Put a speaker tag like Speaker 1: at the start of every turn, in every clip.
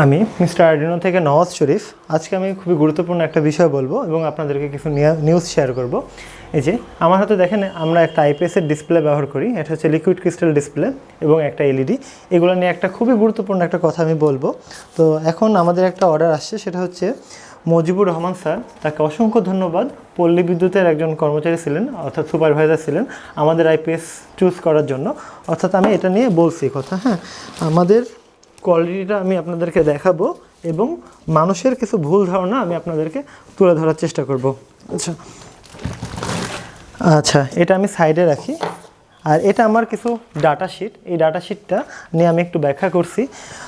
Speaker 1: আমি, mister Arduino থেকে নওয়াজ শরীফ। আজকে আমি খুবই গুরুত্বপূর্ণ একটা বিষয় বলব এবং আপনাদেরকে কিছু নিউজ শেয়ার করব। এই যে, আমার হাতে দেখেন, আমরা একটা আইপিএসের ডিসপ্লে ব্যবহার করি, এটা হচ্ছে লিকুইড ক্রিস্টাল ডিসপ্লে এবং একটা এলইডি এগুলো নিয়ে একটা খুবই গুরুত্বপূর্ণ একটা কথা আমি বলব। তো এখন আমাদের একটা অর্ডার আসছে, সেটা হচ্ছে মজিবুর রহমান স্যার, তাকে অসংখ্য ধন্যবাদ। পল্লী বিদ্যুতের একজন কর্মচারী ছিলেন, অর্থাৎ সুপারভাইজার ছিলেন আমাদের আইপিএস চুজ করার জন্য। অর্থাৎ আমি এটা নিয়ে বলছি কথা হ্যাঁ। আমাদের কোয়ালিটিটা আমি আপনাদেরকে দেখাবো এবং মানুষের কিছু ভুল ধারণা আমি আপনাদেরকে তুলে ধরার চেষ্টা করব। আচ্ছা। আচ্ছা এটা আমি সাইডে রাখি। আর এটা আমার কিছু ডাটা শিট এই ডাটা শিটটা নিয়ে আমি একটু ব্যাখ্যা করছি।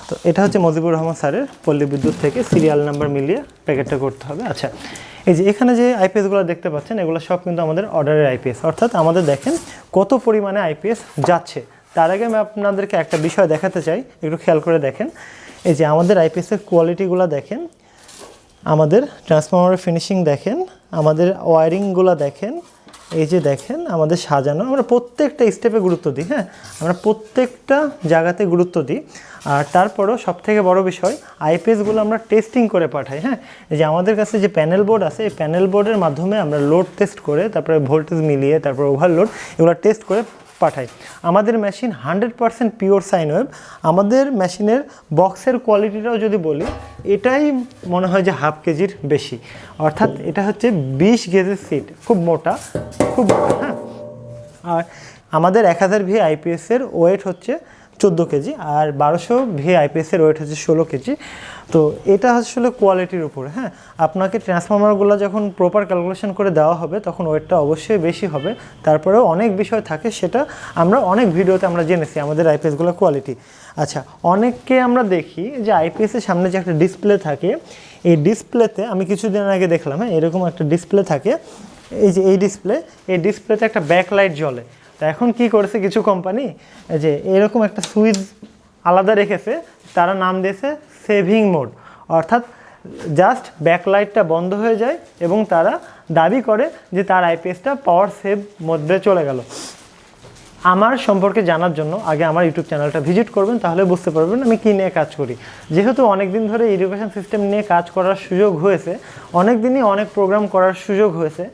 Speaker 1: তো এটা হচ্ছে মজিবুর রহমান স্যারের পল্লী বিদ্যুৎ থেকে সিরিয়াল নাম্বার মিলিয়ে প্যাকেটটা করতে হবে। আচ্ছা এই যে এখানে যে আইপিএসগুলো দেখতে পাচ্ছেন এগুলো সব কিন্তু আমাদের অর্ডারের আইপিএস অর্থাৎ আমাদের দেখেন কত পরিমাণে আইপিএস যাচ্ছে। তার আগে আমি আপনাদেরকে একটা বিষয় দেখাতে চাই, একটু খেয়াল করে দেখেন। এই যে আমাদের আইপিএসের কোয়ালিটিগুলো দেখেন, আমাদের ট্রান্সফর্মারের ফিনিশিং দেখেন, আমাদের ওয়ারিংগুলো দেখেন, এই যে দেখেন আমাদের সাজানো, আমরা প্রত্যেকটা স্টেপে গুরুত্ব দিই হ্যাঁ? আমরা প্রত্যেকটা জায়গাতে গুরুত্ব দিই। আর তারপরও সবথেকে বড় বিষয় আইপিএসগুলো আমরা টেস্টিং করে পাঠাই হ্যাঁ? এই যে আমাদের কাছে যে প্যানেল বোর্ড আছে, এই প্যানেল বোর্ডের মাধ্যমে আমরা লোড টেস্ট করে, তারপরে ভোল্টেজ মিলিয়ে, তারপরে ওভারলোড এগুলো টেস্ট করে পাঠাই। আমাদের machine hundred percent pure sine wave আমাদের মেশিনের বক্সের কোয়ালিটিটাও যদি বলি, এটাই মনে হয় যে হাফ কেজির বেশি। অর্থাৎ এটা হচ্ছে বিশ গেজের সিট খুব মোটা খুব মোটা হ্যাঁ? আর আমাদের এক হাজার ভি আইপিএসের ওয়েট হচ্ছে চোদ্দ কেজি আর বারোশো ভি আইপিএসের ওয়েট হচ্ছে ষোলো কেজি। তো এটা আসলে কোয়ালিটির উপর হ্যাঁ? আপনাকে ট্রান্সফর্মারগুলো যখন প্রপার ক্যালকুলেশন করে দেওয়া হবে, তখন ওয়েটটা অবশ্যই বেশি হবে। তারপরেও অনেক বিষয় থাকে, সেটা আমরা অনেক ভিডিওতে আমরা জেনেছি আমাদের আইপিএসগুলো কোয়ালিটি আচ্ছা অনেককে আমরা দেখি যে আইপিএসের সামনে যে একটা ডিসপ্লে থাকে, এই ডিসপ্লেতে আমি কিছুদিন আগে দেখলাম হ্যাঁ এরকম একটা ডিসপ্লে থাকে। এই যে এই ডিসপ্লে এই ডিসপ্লেতে একটা ব্যাকলাইট জ্বলে। তা এখন কি করেছে কিছু কোম্পানি যে এরকম একটা সুইচ আলাদা রেখেছে, তারা নাম দিয়েছে সেভিং মোড অর্থাৎ জাস্ট ব্যাকলাইটটা বন্ধ হয়ে যায় এবং তারা দাবি করে যে তার আইপিএসটা পাওয়ার সেভ মধ্যে চলে গেল। আমার সম্পর্কে জানার জন্য আগে আমার ইউটিউব চ্যানেলটা ভিজিট করবেন, তাহলে বুঝতে পারবেন আমি কী নিয়ে কাজ করি। যেহেতু অনেক দিন ধরে এডুকেশন সিস্টেম নিয়ে কাজ করার সুযোগ হয়েছে অনেক দিনই অনেক প্রোগ্রাম করার সুযোগ হয়েছে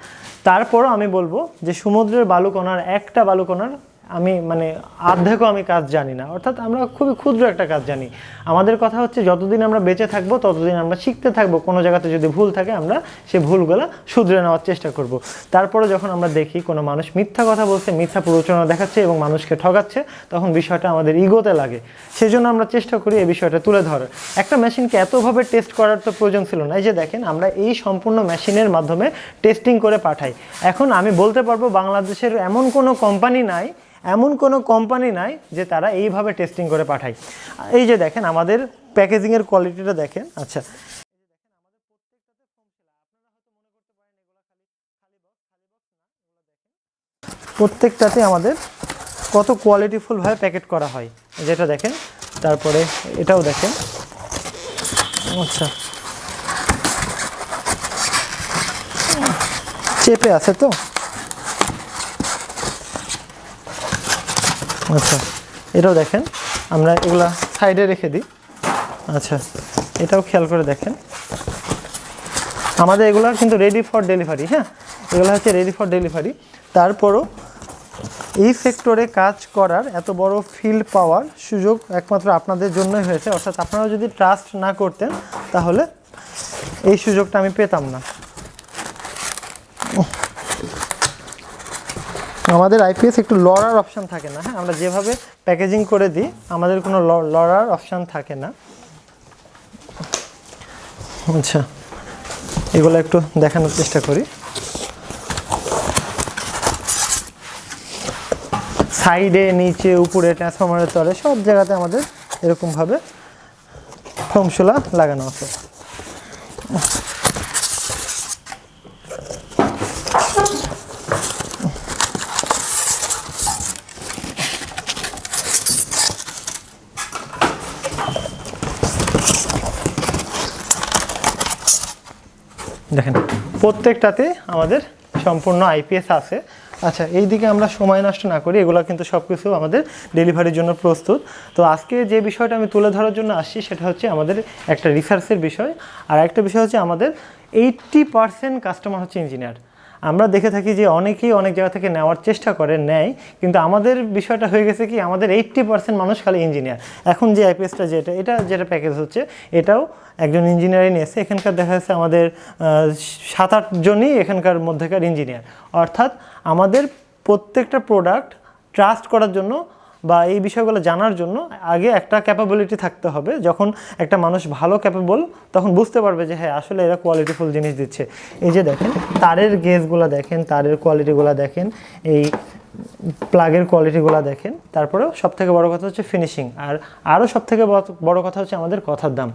Speaker 1: তারপরও আমি বলব যে সমুদ্রের বালুকণার একটা বালুকণার আমি মানে আর্ধেকও আমি কাজ জানি না। অর্থাৎ আমরা খুবই ক্ষুদ্র একটা কাজ জানি। আমাদের কথা হচ্ছে, যতদিন আমরা বেঁচে থাকব, ততদিন আমরা শিখতে থাকব। কোনো জায়গাতে যদি ভুল থাকে, আমরা সে ভুলগুলো শুধরে নেওয়ার চেষ্টা করব। তারপরে যখন আমরা দেখি কোনো মানুষ মিথ্যা কথা বলছে, মিথ্যা প্ররোচনা দেখাচ্ছে এবং মানুষকে ঠগাচ্ছে, তখন বিষয়টা আমাদের ইগোতে লাগে। সেজন্য আমরা চেষ্টা করি এই বিষয়টা তুলে ধরার। একটা মেশিনকে এতভাবে টেস্ট করার তো প্রয়োজন ছিল না। এই যে দেখেন, আমরা এই সম্পূর্ণ মেশিনের মাধ্যমে টেস্টিং করে পাঠাই। এখন আমি বলতে পারব, বাংলাদেশের এমন কোনো কোম্পানি নাই এমন কোনো কোম্পানি নাই যে তারা এইভাবে টেস্টিং করে পাঠায়। এই যে দেখেন, আমাদের প্যাকেজিংয়ের কোয়ালিটিটা দেখেন। আচ্ছা। প্রত্যেকটাতে আমাদের কত কোয়ালিটিফুলভাবে প্যাকেট করা হয়, যেটা দেখেন। তারপরে এটাও দেখেন। আচ্ছা। চেপে আছে তো? আচ্ছা এটাও দেখেন। আমরা এগুলা সাইডে রেখে দিই। আচ্ছা এটাও খেয়াল করে দেখেন। আমাদের এগুলো কিন্তু রেডি ফর ডেলিভারি হ্যাঁ? এগুলো হচ্ছে রেডি ফর ডেলিভারি তারপরও এই সেক্টরে কাজ করার এত বড় ফিল্ড পাওয়ার সুযোগ একমাত্র আপনাদের জন্যই হয়েছে। অর্থাৎ আপনারা যদি ট্রাস্ট না করতেন, তাহলে এই সুযোগটা আমি পেতাম না। আমাদের আইপিএস একটু লড়ার অপশান থাকে না হ্যাঁ? আমরা যেভাবে প্যাকেজিং করে দিই, আমাদের কোনো লড়ার অপশান থাকে না। আচ্ছা এগুলো একটু দেখানোর চেষ্টা করি। সাইডে, নিচে, উপরে ট্রান্সফরমারের তলে সব জায়গাতে আমাদের এরকমভাবে ফোমশোলা লাগানো আছে দেখেন প্রত্যেকটাতে আমাদের সম্পূর্ণ আইপিএস আছে। আচ্ছা এই দিকে আমরা সময় নষ্ট না করি, এগুলো কিন্তু সব কিছু আমাদের ডেলিভারির জন্য প্রস্তুত। তো আজকে যে বিষয়টা আমি তুলে ধরার জন্য আসছি, সেটা হচ্ছে আমাদের একটা রিসার্চের বিষয়। আর একটা বিষয় হচ্ছে আমাদের এইট্টি পারসেন্ট কাস্টমার হচ্ছে ইঞ্জিনিয়ার আমরা দেখে থাকি যে অনেকেই অনেক জায়গা থেকে নেওয়ার চেষ্টা করে, নেয়, কিন্তু আমাদের বিষয়টা হয়ে গেছে কি, আমাদের এইট্টি পার্সেন্ট মানুষ খালি ইঞ্জিনিয়ার এখন যে আইপিএসটা যেটা, এটা যেটা প্যাকেজ হচ্ছে, এটাও একজন ইঞ্জিনিয়ারই নিয়েছে। এখানকার দেখা যাচ্ছে আমাদের সাত আটজনই এখানকার মধ্যেকার ইঞ্জিনিয়ার অর্থাৎ আমাদের প্রত্যেকটা প্রোডাক্ট ট্রাস্ট করার জন্য বা এই বিষয়গুলো জানার জন্য আগে একটা ক্যাপাবিলিটি থাকতে হবে। যখন একটা মানুষ ভালো ক্যাপেবল তখন বুঝতে পারবে যে হ্যাঁ আসলে এরা কোয়ালিটিফুল জিনিস দিচ্ছে। এই যে দেখেন, তারের গেজগুলো দেখেন, তারের কোয়ালিটিগুলো দেখেন, এই প্লাগের কোয়ালিটিগুলো দেখেন। তারপরেও সব থেকে বড় কথা হচ্ছে ফিনিশিং আর আরও সব থেকে বড় কথা হচ্ছে আমাদের কথার দাম।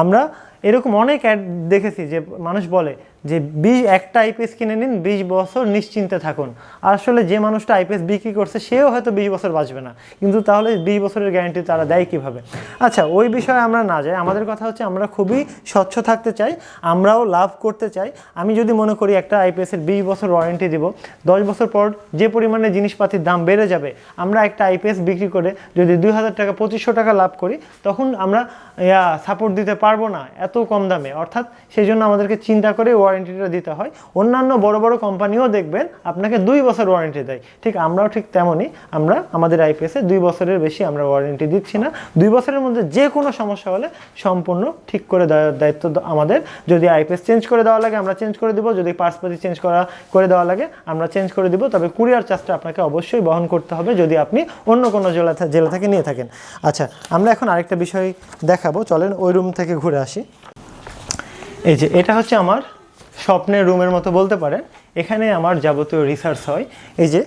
Speaker 1: আমরা এরকম অনেক অ্যাড দেখেছি যে মানুষ বলে যে বিশ একটা আইপিএস কিনে নিন, বিশ বছর নিশ্চিন্তে থাকুন। আসলে যে মানুষটা আইপিএস বিক্রি করছে, সেও হয়তো বিশ বছর বাঁচবে না। কিন্তু তাহলে বিশ বছরের গ্যারান্টি তারা দেয় কীভাবে? আচ্ছা ওই বিষয়ে আমরা না যাই। আমাদের কথা হচ্ছে আমরা খুবই স্বচ্ছ থাকতে চাই, আমরাও লাভ করতে চাই। আমি যদি মনে করি একটা আইপিএসের বিশ বছর ওয়ারেন্টি দিব, দশ বছর পর যে পরিমাণে জিনিসপাতির দাম বেড়ে যাবে, আমরা একটা আইপিএস বিক্রি করে যদি দুই হাজার টাকা, পঁচিশশো টাকা লাভ করি, তখন আমরা সাপোর্ট দিতে পারব না, এত কম দামে। অর্থাৎ সেই জন্য আমাদেরকে চিন্তা করে ওয়ারেন্টিটা দিতে হয়। অন্যান্য বড় বড় কোম্পানিও দেখবেন আপনাকে দুই বছর ওয়ারেন্টি দেয়। ঠিক আমরাও ঠিক তেমনই। আমরা আমাদের আইপিএসে দুই বছরের বেশি আমরা ওয়ারেন্টি দিচ্ছি না। দুই বছরের মধ্যে যে কোনো সমস্যা হলে সম্পূর্ণ ঠিক করে দেওয়ার দায়িত্ব আমাদের। যদি আইপিএস চেঞ্জ করে দেওয়া লাগে, আমরা চেঞ্জ করে দিব। যদি পার্সপাতি চেঞ্জ করা, করে দেওয়া লাগে, আমরা চেঞ্জ করে দিব। তবে কুরিয়ার চার্জটা আপনাকে অবশ্যই বহন করতে হবে যদি আপনি অন্য কোনো জেলা জেলা থেকে নিয়ে থাকেন। আচ্ছা আমরা এখন আরেকটা বিষয় দেখাবো। চলেন ওই রুম থেকে ঘুরে আসি। এই যে, এটা হচ্ছে আমার স্বপ্নের রুমের মতো বলতে পারেন এখানে আমার যাবতীয় রিসার্চ হয়। এই যে,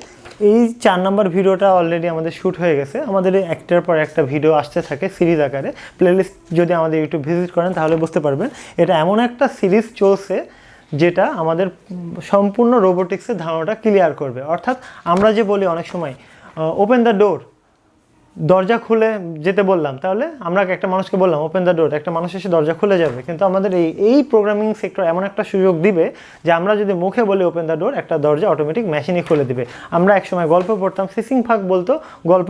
Speaker 1: এই চার নম্বর ভিডিওটা অলরেডি আমাদের শ্যুট হয়ে গেছে। আমাদের একটার পর একটা ভিডিও আসতে থাকে সিরিজ আকারে। প্লেলিস্ট যদি আমাদের ইউটিউব ভিজিট করেন, তাহলে বুঝতে পারবেন। এটা এমন একটা সিরিজ চলছে যেটা আমাদের সম্পূর্ণ রোবোটিক্সের ধারণাটা ক্লিয়ার করবে। অর্থাৎ আমরা যে বলি অনেক সময় ওপেন দ্য ডোর দরজা খুলে যেতে বললাম, তাহলে আমরা একটা মানুষকে বললাম ওপেন দ্য ডোর একটা মানুষ এসে দরজা খুলে যাবে। কিন্তু আমাদের এই এই প্রোগ্রামিং সেক্টর এমন একটা সুযোগ দিবে যে আমরা যদি মুখে বলি ওপেন দ্য ডোর একটা দরজা অটোমেটিক মেশিনই খুলে দিবে। আমরা একসময় গল্প পড়তাম, সিসিং ফাঁক বলতো, গল্প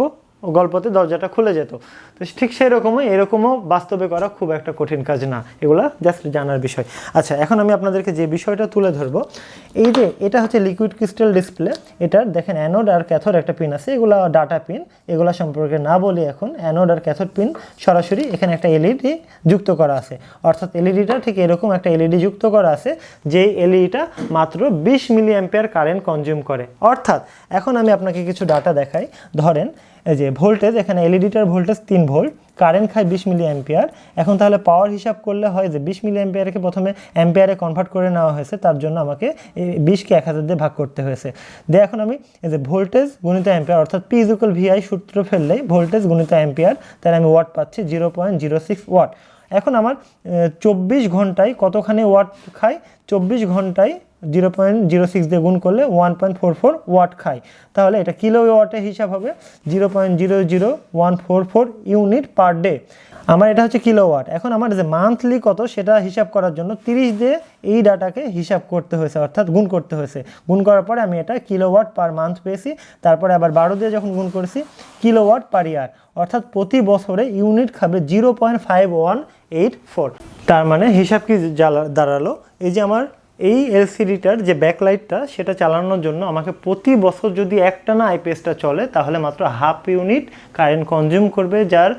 Speaker 1: গল্পতে দরজাটা খুলে যেত। তো ঠিক সেই রকমই এরকমও বাস্তবে করা খুব একটা কঠিন কাজ না। এগুলা জাস্ট জানার বিষয়। আচ্ছা এখন আমি আপনাদেরকে যে বিষয়টা তুলে ধরবো, এই যে এটা হচ্ছে লিকুইড ক্রিস্টাল ডিসপ্লে এটার দেখেন অ্যানোড আর ক্যাথোড একটা পিন আছে, এগুলা ডাটা পিন এগুলো সম্পর্কে না বলি এখন অ্যানোড আর ক্যাথোড পিন সরাসরি এখানে একটা এলইডি যুক্ত করা আছে। অর্থাৎ এলইডিটা ঠিক এরকম একটা এলইডি যুক্ত করা আছে যে এলইডিটা মাত্র বিশ মিলি অ্যাম্পিয়ার কারেন্ট কনজিউম করে। অর্থাৎ, এখন আমি আপনাকে কিছু ডাটা দেখাই। ধরেন যে ভোল্টেজ, এখানে এলইডিটার ভোল্টেজ তিন ভোল্ট কারেন্ট খায় বিশ মিলি অ্যাম্পিয়ার এখন তাহলে পাওয়ার হিসাব করলে হয় যে বিশ মিলি অ্যাম্পিয়ারকে প্রথমে অ্যাম্পিয়ারে কনভার্ট করে নেওয়া হয়েছে, তার জন্য আমাকে এই বিশকে এক হাজার দিয়ে ভাগ করতে হয়েছে। দিয়ে এখন আমি এই যে ভোল্টেজ গুণিত অ্যাম্পিয়ার অর্থাৎ পি ইকুয়াল ভিআই সূত্র ফেললেই ভোল্টেজ গুণিত অ্যাম্পিয়ার তাহলে আমি ওয়াট পাচ্ছি zero point zero six watt এখন আমার চব্বিশ ঘন্টায় কতখানি ওয়াট খায়? চব্বিশ ঘন্টায় জিরো পয়েন্ট জিরো সিক্স দিয়ে গুণ করলে one point four four watt খায়। তাহলে এটা কিলো ওয়াটে হিসাব হবে? Zero point zero zero one four four unit per day. আমার এটা হচ্ছে কিলো ওয়াট। এখন আমার যে মান্থলি কত, সেটা হিসাব করার জন্য তিরিশ দিয়ে এই ডাটাকে হিসাব করতে হয়েছে, অর্থাৎ গুণ করতে হয়েছে। গুণ করার পরে আমি এটা কিলো ওয়াট পার মান্থ পেয়েছি। তারপরে আবার বারো দিয়ে যখন গুণ করেছি, কিলো ওয়াট পার ইয়ার। অর্থাৎ প্রতি বছরে ইউনিট খাবে zero point five one eight four. তার মানে হিসাব কি দাঁড়াল? এই যে আমার এই এলসিডিটার যে ব্যাকলাইটটা সেটা চালানোর জন্য আমাকে প্রতি বছর যদি একটা না আইপিএসটা চলে, তাহলে মাত্র হাফ ইউনিট কারেন্ট কনজিউম করবে, যার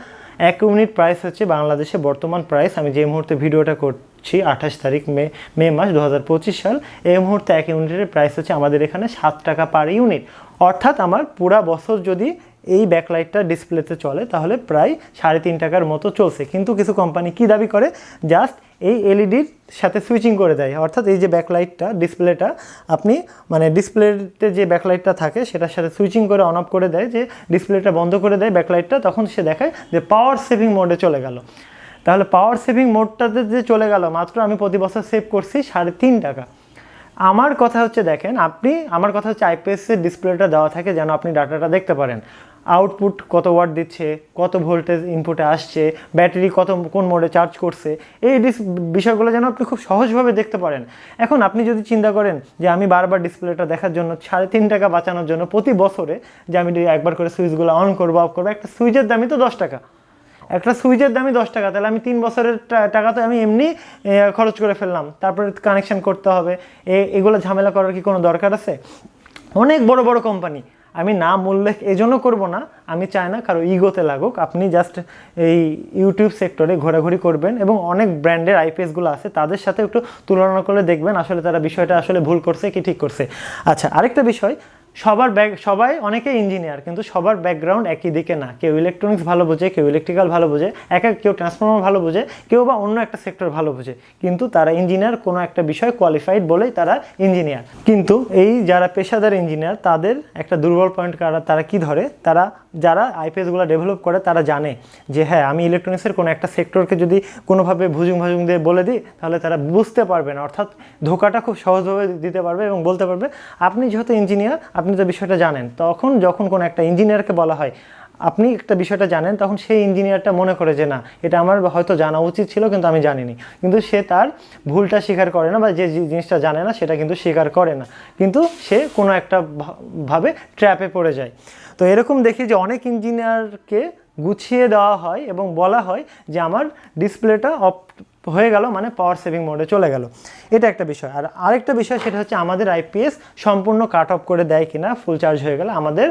Speaker 1: এক ইউনিট প্রাইস হচ্ছে বাংলাদেশে বর্তমান প্রাইস আমি যে মুহূর্তে ভিডিওটা করছি, আঠাশ তারিখ মে মে মাস দু হাজার পঁচিশ সাল, এই মুহূর্তে এক ইউনিটের প্রাইস হচ্ছে আমাদের এখানে সাত টাকা পার ইউনিট অর্থাৎ আমার পুরা বছর যদি এই ব্যাকলাইটটা ডিসপ্লেতে চলে, তাহলে প্রায় সাড়ে তিন টাকার মতো চলছে। কিন্তু কিছু কোম্পানি কি দাবি করে? জাস্ট এই এলইডির সাথে সুইচিং করে দেয়। অর্থাৎ এই যে ব্যাকলাইটটা ডিসপ্লেটা আপনি মানে ডিসপ্লেতে যে ব্যাকলাইটটা থাকে, সেটার সাথে সুইচিং করে অন অফ করে দেয়, যে ডিসপ্লেটা বন্ধ করে দেয় ব্যাকলাইটটা তখন সে দেখায় যে পাওয়ার সেভিং মোডে চলে গেল। তাহলে পাওয়ার সেভিং মোডটাতে যে চলে গেল, মাত্র আমি প্রতি বছর সেভ করছি সাড়ে তিন টাকা। আমার কথা হচ্ছে দেখেন, আপনি, আমার কথা হচ্ছে আইপিএসের ডিসপ্লেটা দেওয়া থাকে যেন আপনি ডাটাটা দেখতে পারেন। আউটপুট কত ওয়াট দিচ্ছে, কত ভোল্টেজ ইনপুটে আসছে ব্যাটারি কত, কোন মোডে চার্জ করছে, এই ডিস বিষয়গুলো যেন আপনি খুব সহজভাবে দেখতে পারেন। এখন আপনি যদি চিন্তা করেন যে আমি বারবার ডিসপ্লেটা দেখার জন্য সাড়ে তিন টাকা বাঁচানোর জন্য প্রতি বছরে যে আমি একবার করে সুইচগুলো অন করব অফ করব, একটা সুইচের দামই তো দশ টাকা। একটা সুইচের দামই দশ টাকা, তাহলে আমি তিন বছরের টাকা তো আমি এমনি খরচ করে ফেললাম। তারপরে কানেকশন করতে হবে। এ- এগুলো ঝামেলা করার কি কোনো দরকার আছে? অনেক বড় বড় কোম্পানি আমি নাম উল্লেখ এই জন্য করব না, আমি চাই না কারও ইগোতে লাগুক। আপনি জাস্ট এই ইউটিউব সেক্টরে ঘোরাঘুরি করবেন এবং অনেক ব্র্যান্ডের আইপিএসগুলো আছে, তাদের সাথে একটু তুলনা করে দেখবেন আসলে তারা বিষয়টা আসলে ভুল করছে কি ঠিক করছে। আচ্ছা আরেকটা বিষয় সবার ব্যাক সবাই অনেকে ইঞ্জিনিয়ার কিন্তু সবার ব্যাকগ্রাউন্ড একই দিকে না। কেউ ইলেকট্রনিক্স ভালো বোঝে, কেউ ইলেকট্রিক্যাল ভালো বোঝে, এক এক কেউ ট্রান্সফর্মার ভালো বোঝে, কেউ বা অন্য একটা সেক্টর ভালো বোঝে। কিন্তু তারা ইঞ্জিনিয়ার কোনো একটা বিষয় কোয়ালিফাইড বলেই তারা ইঞ্জিনিয়ার কিন্তু এই যারা পেশাদার ইঞ্জিনিয়ার তাদের একটা দুর্বল পয়েন্ট কারা, তারা কি ধরে? তারা, যারা আইপিএসগুলো ডেভেলপ করে, তারা জানে যে হ্যাঁ আমি ইলেকট্রনিক্সের কোনো একটা সেক্টরকে যদি কোনোভাবে ভুজুং ভাজুং দিয়ে বলে দিই, তাহলে তারা বুঝতে পারবে না। অর্থাৎ ধোকাটা খুব সহজভাবে দিতে পারবে এবং বলতে পারবে, আপনি যেহেতু ইঞ্জিনিয়ার আপনি তো বিষয়টা জানেন, তখন যখন কোনো একটা ইঞ্জিনিয়ারকে বলা হয়, আপনি একটা বিষয়টা জানেন, তখন সেই ইঞ্জিনিয়ারটা মনে করে যে, না, এটা আমার হয়তো জানা উচিত ছিল, কিন্তু আমি জানিনি। কিন্তু সে তার ভুলটা স্বীকার করে না বা যে জিনিসটা জানে না, সেটা কিন্তু স্বীকার করে না। কিন্তু সে কোনো একটা ভাবে ট্র্যাপে পড়ে যায়। তো এরকম দেখি যে অনেক ইঞ্জিনিয়ারকে গুছিয়ে দেওয়া হয় এবং বলা হয় যে, আমার ডিসপ্লেটা অফ হয়ে গেল মানে পাওয়ার সেভিং মোডে চলে গেল। এটা একটা বিষয়। আর আরেকটা বিষয় সেটা হচ্ছে আমাদের আইপিএস সম্পূর্ণ কাট অফ করে দেয় কিনা ফুল চার্জ হয়ে গেলে আমাদের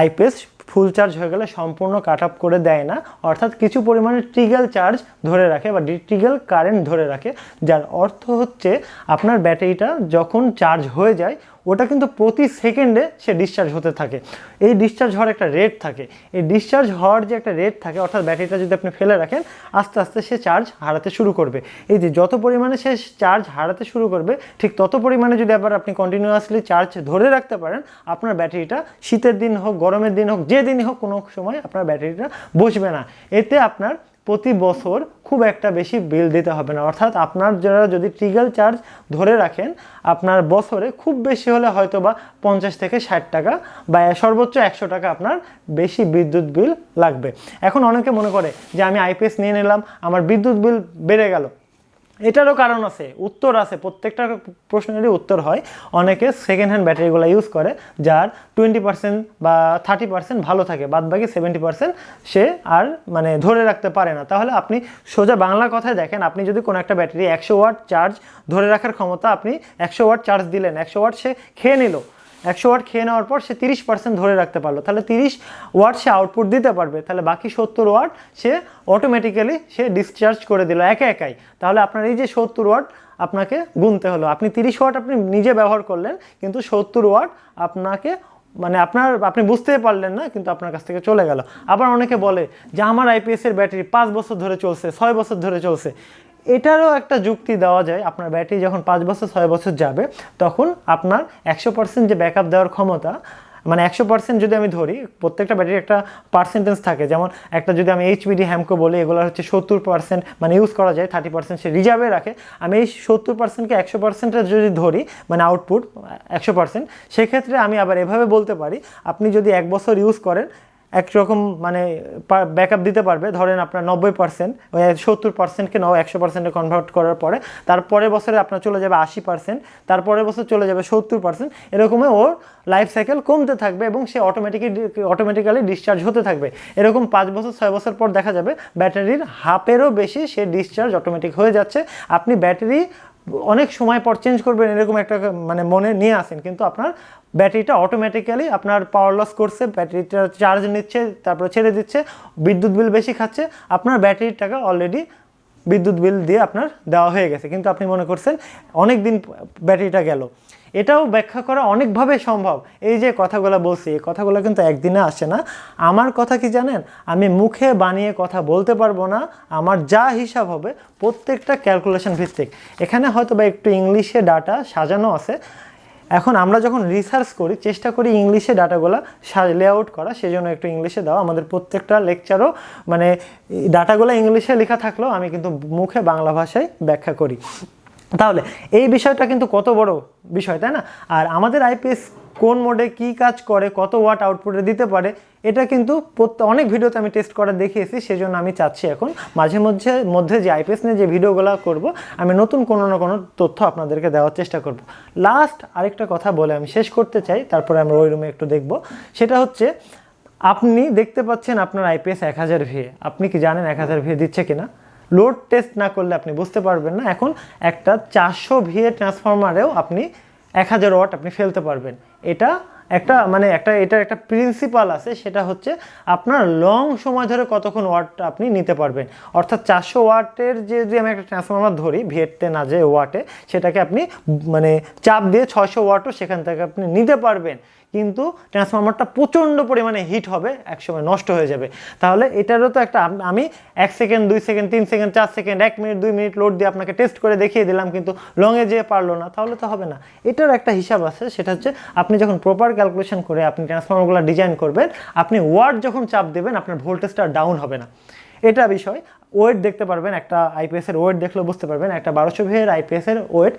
Speaker 1: আইপিএস ফুল চার্জ হয়ে গেলে সম্পূর্ণ কাট অফ করে দেয় না। অর্থাৎ কিছু পরিমাণে ট্রিগেল চার্জ ধরে রাখে বা ট্রিগেল কারেন্ট ধরে রাখে, যার অর্থ হচ্ছে আপনার ব্যাটারিটা যখন চার্জ হয়ে যায় ওটা কিন্তু প্রতি সেকেন্ডে সে ডিসচার্জ হতে থাকে। এই ডিসচার্জ হওয়ার একটা রেট থাকে। এই ডিসচার্জ হওয়ার যে একটা রেট থাকে, অর্থাৎ ব্যাটারিটা যদি আপনি ফেলে রাখেন, আস্তে আস্তে সে চার্জ হারাতে শুরু করবে। এই যে যত পরিমাণে সে চার্জ হারাতে শুরু করবে, ঠিক তত পরিমাণে যদি আবার আপনি কন্টিনিউয়াসলি চার্জ ধরে রাখতে পারেন, আপনার ব্যাটারিটা শীতের দিন হোক, গরমের দিন হোক, যে দিনই হোক, কোনো সময় আপনার ব্যাটারিটা বসবে না। এতে আপনার প্রতি বছর খুব একটা বেশি বিল দিতে হবে না। অর্থাৎ আপনার যারা যদি ট্রিগাল চার্জ ধরে রাখেন, আপনার বছরে খুব বেশি হলে হয়তো বা পঞ্চাশ থেকে ষাট টাকা বা সর্বোচ্চ একশো টাকা আপনার বেশি বিদ্যুৎ বিল লাগবে। এখন অনেকে মনে করে যে, আমি আইপিএস নিয়ে নিলাম, আমার বিদ্যুৎ বিল বেড়ে গেল। এটারও কারণ আছে, উত্তর আছে, প্রত্যেকটা প্রশ্নেরই উত্তর হয়। অনেকে সেকেন্ড হ্যান্ড ব্যাটারিগুলো ইউজ করে, যার টোয়েন্টি পার্সেন্ট বা থার্টি পার্সেন্ট ভালো থাকে বাদ বাকি সেভেন্টি পার্সেন্ট সে আর মানে ধরে রাখতে পারে না। তাহলে আপনি সোজা বাংলা কথায় দেখেন, আপনি যদি কোনো একটা ব্যাটারি একশো ওয়াট চার্জ ধরে রাখার ক্ষমতা আপনি একশো ওয়াট চার্জ দিলেন, একশো ওয়াট সে খেয়ে নিল একশো ওয়াট খেয়ে নেওয়ার পর সে তিরিশ পার্সেন্ট ধরে রাখতে পারল। তাহলে তিরিশ ওয়াট সে আউটপুট দিতে পারবে। তাহলে বাকি সত্তর ওয়াট সে অটোমেটিক্যালি সে ডিসচার্জ করে দিল একা একাই। তাহলে আপনার এই যে সত্তর ওয়াট আপনাকে গুনতে হলো। আপনি তিরিশ ওয়াট আপনি নিজে ব্যবহার করলেন, কিন্তু সত্তর ওয়াট আপনাকে মানে আপনার, আপনি বুঝতেই পারলেন না, কিন্তু আপনার কাছ থেকে চলে গেল। আবার অনেকে বলে যে, আমার আইপিএসের ব্যাটারি পাঁচ বছর ধরে চলছে, ছয় বছর ধরে চলছে। এটারও একটা যুক্তি দেওয়া যায়, আপনার ব্যাটারি যখন পাঁচ বছর, ছয় বছর যাবে, তখন আপনার একশো পার্সেন্ট যে ব্যাকআপ দেওয়ার ক্ষমতা মানে একশো পার্সেন্ট যদি আমি ধরি, প্রত্যেকটা ব্যাটারি একটা পার্সেন্টেজ থাকে। যেমন একটা যদি আমি এইচবিডি হ্যামকো বলি এগুলো হচ্ছে সত্তর পার্সেন্ট মানে ইউজ করা যায় থার্টি পার্সেন্ট সে রিজার্ভে রাখে। আমি এই সত্তর পার্সেন্টকে একশো পার্সেন্টে যদি ধরি মানে আউটপুট একশো পার্সেন্ট সেক্ষেত্রে আমি আবার এভাবে বলতে পারি, আপনি যদি এক বছর ইউজ করেন একরকম মানে ব্যাকআপ দিতে পারবে। ধরেন আপনার নব্বই পার্সেন্ট ওই সত্তর পার্সেন্টকে ন একশো পার্সেন্টে কনভার্ট করার পরে, তারপরের বছরে আপনার চলে যাবে আশি পার্সেন্ট তারপরের বছর চলে যাবে সত্তর পার্সেন্ট এরকমই ওর লাইফ সাইকেল কমতে থাকবে এবং সে অটোমেটিকলি অটোমেটিক্যালি ডিসচার্জ হতে থাকবে। এরকম পাঁচ বছর, ছয় বছর পর দেখা যাবে, ব্যাটারির হাফেরও বেশি সে ডিসচার্জ অটোমেটিক হয়ে যাচ্ছে। আপনি ব্যাটারি অনেক সময় পর চেঞ্জ করবেন, এরকম একটা মানে মনে নিয়ে আসেন, কিন্তু আপনার ব্যাটারিটা অটোমেটিক্যালি আপনার পাওয়ার লস করছে, ব্যাটারিটা চার্জ নিচ্ছে, তারপরে ছেড়ে দিচ্ছে, বিদ্যুৎ বিল বেশি খাচ্ছে, আপনার ব্যাটারির টাকা অলরেডি বিদ্যুৎ বিল দিয়ে আপনার দেওয়া হয়ে গেছে। কিন্তু আপনি মনে করছেন অনেক দিন ব্যাটারিটা গেল। এটাও ব্যাখ্যা করা অনেকভাবে সম্ভব। এই যে কথাগুলো বলছি, এই কথাগুলো কিন্তু একদিনে আসে না। আমার কথা কি জানেন? আমি মুখে বানিয়ে কথা বলতে পারব না। আমার যা হিসাব হবে প্রত্যেকটা ক্যালকুলেশন ভিত্তিক। এখানে হয়তো বা একটু ইংলিশে ডাটা সাজানো আছে। এখন আমরা যখন রিসার্চ করি, চেষ্টা করি ইংলিশে ডাটাগুলো লেআউট করা সেই জন্য একটু ইংলিশে দাও আমাদের প্রত্যেকটা লেকচারও মানে ডাটাগুলো ইংলিশে লেখা থাকলেও আমি কিন্তু মুখে বাংলা ভাষায় ব্যাখ্যা করি। তাহলে এই বিষয়টা কিন্তু কত বড় বিষয়, তাই না? আর আমাদের আইপিএস কোন মোডে কি কাজ করে, কত ওয়াট আউটপুটে দিতে পারে, এটা কিন্তু অনেক ভিডিওতে আমি টেস্ট করা দেখিয়েছি, সেজন্য আমি চাচ্ছি এখন মাঝে মধ্যে মধ্যে যে আইপিএস নিয়ে যে ভিডিওগুলো করব, আমি নতুন কোনো না কোনো তথ্য আপনাদেরকে দেওয়ার চেষ্টা করব। লাস্ট আরেকটা কথা বলে আমি শেষ করতে চাই, তারপরে আমরা ওই রুমে একটু দেখব। সেটা হচ্ছে, আপনি দেখতে পাচ্ছেন আপনার আইপিএস এক হাজার ভিএ আপনি কি জানেন এক হাজার ভিএ দিচ্ছে কিনা? লোড টেস্ট না করলে আপনি বুঝতে পারবেন না, এখন একটা চারশো ভিএ ট্রান্সফরমারেও আপনি এক হাজার ওয়াট আপনি ফেলতে পারবেন। এটা একটা মানে একটা, এটার একটা প্রিন্সিপাল আছে, সেটা হচ্ছে আপনার লং সময় ধরে কতক্ষণ ওয়াট আপনি নিতে পারবেন। অর্থাৎ চারশো ওয়াটের যে, যদি আমি একটা ট্রান্সফরমার ধরি ভেটতে না যে ওয়াটে সেটাকে আপনি মানে চাপ দিয়ে ছশো ওয়াটও সেখান থেকে আপনি নিতে পারবেন। কিন্তু ট্রান্সফরমারটা প্রচণ্ড পরিমাণে হিট হবে, একসময় নষ্ট হয়ে যাবে। তাহলে এটারও তো একটা, আমি এক সেকেন্ড দুই সেকেন্ড তিন সেকেন্ড চার সেকেন্ড এক মিনিট দুই মিনিট লোড দিয়ে আপনাকে টেস্ট করে দেখিয়ে দিলাম, কিন্তু লংয়ে যেয়ে পারল না, তাহলে তো হবে না। এটার একটা হিসাব আছে, সেটা হচ্ছে আপনি যখন প্রপার ক্যালকুলেশন করে আপনি ট্রান্সফরমারগুলো ডিজাইন করবেন, আপনি ওয়ার্ড যখন চাপ দেবেন, আপনার ভোল্টেজটা ডাউন হবে না। এটা বিষয় ওয়েট দেখতে পারবেন, একটা আইপিএসের ওয়েট দেখলেও বুঝতে পারবেন, একটা বারোশো ভিএর আইপিএসের ওয়েট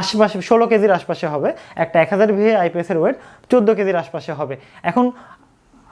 Speaker 1: আশেপাশে, ষোলো কেজির আশপাশে হবে, একটা এক হাজার ভিএ আইপিএসের ওয়েট চোদ্দ কেজির আশপাশে হবে। এখন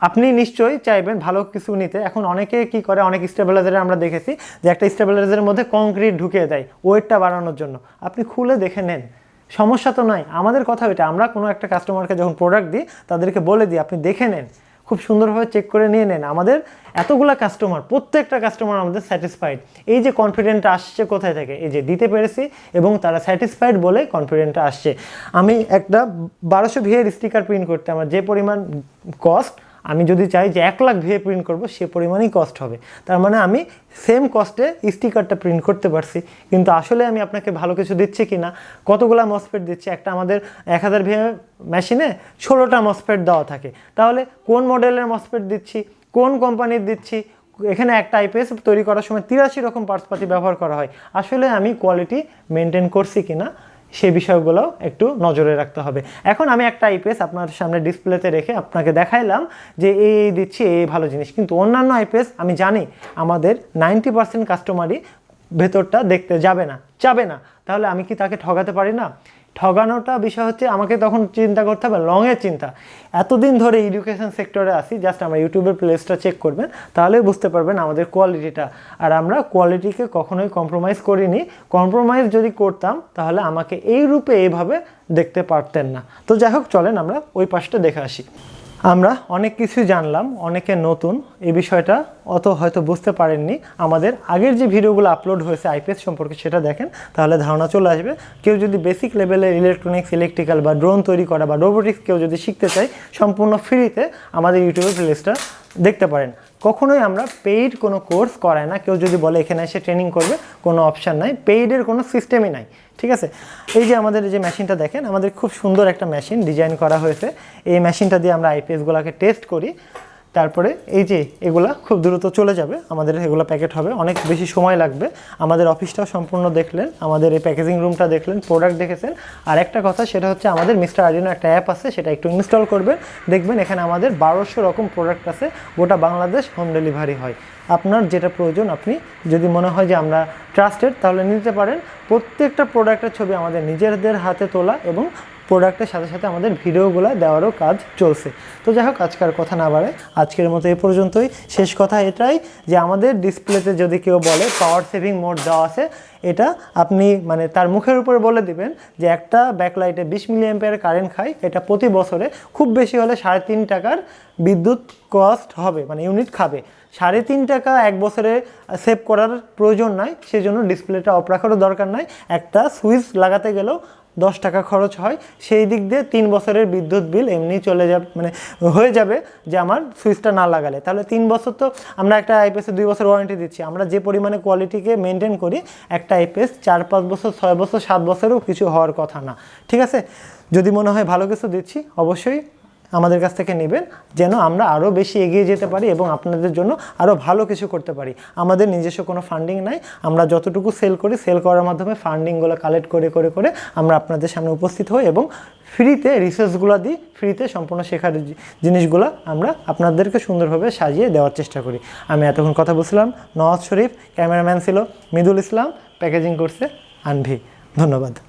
Speaker 1: আপনি নিশ্চয়ই চাইবেন ভালো কিছু নিতে। এখন অনেকে কি করে, অনেক স্টেবিলাইজারে আমরা দেখেছি যে একটা স্টেবিলাইজারের মধ্যে কংক্রিট ঢুকিয়ে দেয় ওয়েটটা বাড়ানোর জন্য। আপনি খুলে দেখে নেন। সমস্যা তো নয় আমাদের কথা এটা আমরা কোনো একটা কাস্টমারকে যখন প্রোডাক্ট দিই, তাদেরকে বলে দিই, আপনি দেখে নেন। খুব সুন্দরভাবে চেক করে নিয়ে নেন। আমাদের এতগুলা কাস্টমার প্রত্যেকটা কাস্টমার আমাদের স্যাটিসফাইড এই যে কনফিডেন্টটা আসছে কোথায় থেকে? এই যে দিতে পেরেছি এবং তারা স্যাটিসফাইড বলে কনফিডেন্টটা আসছে। আমি একটা বারোশো ভিএর স্টিকার প্রিন্ট করতে আমার যে পরিমাণ কস্ট আমি যদি চাই যে এক লাখ ভিএ প্রিন্ট করব, সে পরিমাণেই কস্ট হবে। তার মানে আমি সেম কস্টে স্টিকারটা প্রিন্ট করতে পারছি। কিন্তু আসলে আমি আপনাকে ভালো কিছু দিচ্ছি কি না কতগুলা মসফেট দিচ্ছি, একটা আমাদের এক হাজার ভিএ মেশিনে ষোলোটা মসফেট দেওয়া থাকে। তাহলে কোন মডেলের মসফেট দিচ্ছি, কোন কোম্পানির দিচ্ছি, এখানে একটা আইপিএস তৈরি করার সময় তিরাশি রকম পার্টসপাতি ব্যবহার করা হয়। আসলে আমি কোয়ালিটি মেনটেন করছি কিনা সেই বিষয়গুলো একটু নজরে রাখতে হবে। এখন আমি একটা আইপিএস আপনার সামনে ডিসপ্লেতে রেখে আপনাকে দেখাইলাম যে এই দিচ্ছি, এই ভালো জিনিস। কিন্তু অন্যান্য আইপিএস আমি জানি আমাদের নাইনটি পার্সেন্ট কাস্টমারই ভেতরটা দেখতে যাবে না। যাবে না। তাহলে আমি কি তাকে ঠগাতে পারি না? ঠগানোটা বিষয় হচ্ছে আমাকে তখন চিন্তা করতে হবে, লংয়ের চিন্তা। এতদিন ধরে এডুকেশন সেক্টরে আসি জাস্ট আমার ইউটিউবের প্লেসটা চেক করবেন তাহলে বুঝতে পারবেন আমাদের কোয়ালিটিটা আর আমরা কোয়ালিটিকে কখনোই কম্প্রোমাইজ করিনি। কম্প্রোমাইজ যদি করতাম, তাহলে আমাকে এই রূপে এইভাবে দেখতে পারতেন না। তো যাই হোক, চলেন আমরা ওই পাশটা দেখে আসি। আমরা অনেক কিছু জানলাম, অনেকে নতুন। এ বিষয়টা অত হয়তো বুঝতে পারেননি। আমাদের আগের যে ভিডিওগুলো আপলোড হয়েছে আইপিএস সম্পর্কে সেটা দেখেন, তাহলে ধারণা চলে আসবে। কেউ যদি বেসিক লেভেলের ইলেকট্রনিক্স ইলেকট্রিক্যাল বা ড্রোন তৈরি করা বা রোবোটিক্স কেউ যদি শিখতে চায়, সম্পূর্ণ ফ্রিতে আমাদের ইউটিউবের প্লেলিস্টটা দেখতে পারেন। কখনোই আমরা পেইড কোনো কোর্স করাই না। কেউ যদি বলে এখানে এসে ট্রেনিং করবে, কোনো অপশান নাই। পেইডের কোনো সিস্টেমই নাই, ঠিক আছে? এই যে আমাদের যে মেশিনটা দেখেন, আমাদের খুব সুন্দর একটা মেশিন ডিজাইন করা হয়েছে। এই মেশিনটা দিয়ে আমরা আইপিএসগুলোকে টেস্ট করি। তারপরে এই যে এগুলা খুব দ্রুত চলে যাবে, আমাদের এগুলো প্যাকেট হবে, অনেক বেশি সময় লাগবে। আমাদের অফিসটাও সম্পূর্ণ দেখলেন, আমাদের এই প্যাকেজিং রুমটা দেখলেন প্রোডাক্ট দেখেছেন। আর একটা কথা, সেটা হচ্ছে আমাদের মিস্টার আরিনো একটা অ্যাপ আছে, সেটা একটু ইনস্টল করবেন। দেখবেন এখানে আমাদের বারোশো রকম প্রোডাক্ট আছে, গোটা বাংলাদেশ হোম ডেলিভারি হয়। আপনার যেটা প্রয়োজন, আপনি যদি মনে হয় যে আমরা ট্রাস্টেড তাহলে নিতে পারেন। প্রত্যেকটা প্রোডাক্টের ছবি আমাদের নিজেদের হাতে তোলা এবং প্রোডাক্টের সাথে সাথে আমাদের ভিডিওগুলো দেওয়ারও কাজ চলছে। তো যাই হোক আজকের কথা না বাড়ে। আজকের মতো এ পর্যন্তই। শেষ কথা এটাই যে আমাদের ডিসপ্লেতে যদি কেউ বলে পাওয়ার সেভিং মোড দেওয়া আছে, এটা আপনি মানে তার মুখের উপরে বলে দিবেন যে একটা ব্যাকলাইটে বিশ মিলি অ্যাম্পিয়ার কারেন্ট খায়, এটা প্রতি বছরে খুব বেশি হলে সাড়ে তিন টাকার বিদ্যুৎ কস্ট হবে মানে ইউনিট খাবে। সাড়ে তিন টাকা এক বছরে সেভ করার প্রয়োজন নাই, সেজন্য ডিসপ্লেটা অফ রাখারও দরকার নাই। একটা সুইচ লাগাতে গেলেও দশ টাকা খরচ হয়, সেই দিক দিয়ে তিন বছরের বিদ্যুৎ বিল এমনি চলে যাবে মানে হয়ে যাবে যে আমার সুইচটা না লাগালে। তাহলে তিন বছর তো আমরা একটা আইপিএসে দুই বছর ওয়ারেন্টি দিচ্ছি। আমরা যে পরিমাণে কোয়ালিটিকে মেনটেন করি, একটা আইপিএস চার, পাঁচ বছর, ছয় বছর, সাত বছরেও কিছু হওয়ার কথা না। ঠিক আছে? যদি মনে হয় ভালো কিছু দিচ্ছি, অবশ্যই আমাদের কাছ থেকে নেবেন, যেন আমরা আরও বেশি এগিয়ে যেতে পারি এবং আপনাদের জন্য আরও ভালো কিছু করতে পারি। আমাদের নিজস্ব কোনো ফান্ডিং নাই, আমরা যতটুকু সেল করি সেল করার মাধ্যমে ফান্ডিংগুলো কালেক্ট করে করে করে আমরা আপনাদের সামনে উপস্থিত হই এবং ফ্রিতে রিসার্চগুলো দিই ফ্রিতে সম্পূর্ণ শেখার জিনিসগুলো আমরা আপনাদেরকে সুন্দরভাবে সাজিয়ে দেওয়ার চেষ্টা করি। আমি এতক্ষণ কথা বলছিলাম, নওয়াজ শরীফ, ক্যামেরাম্যান ছিল মৃদুল ইসলাম প্যাকেজিং করছে আনভি। ধন্যবাদ।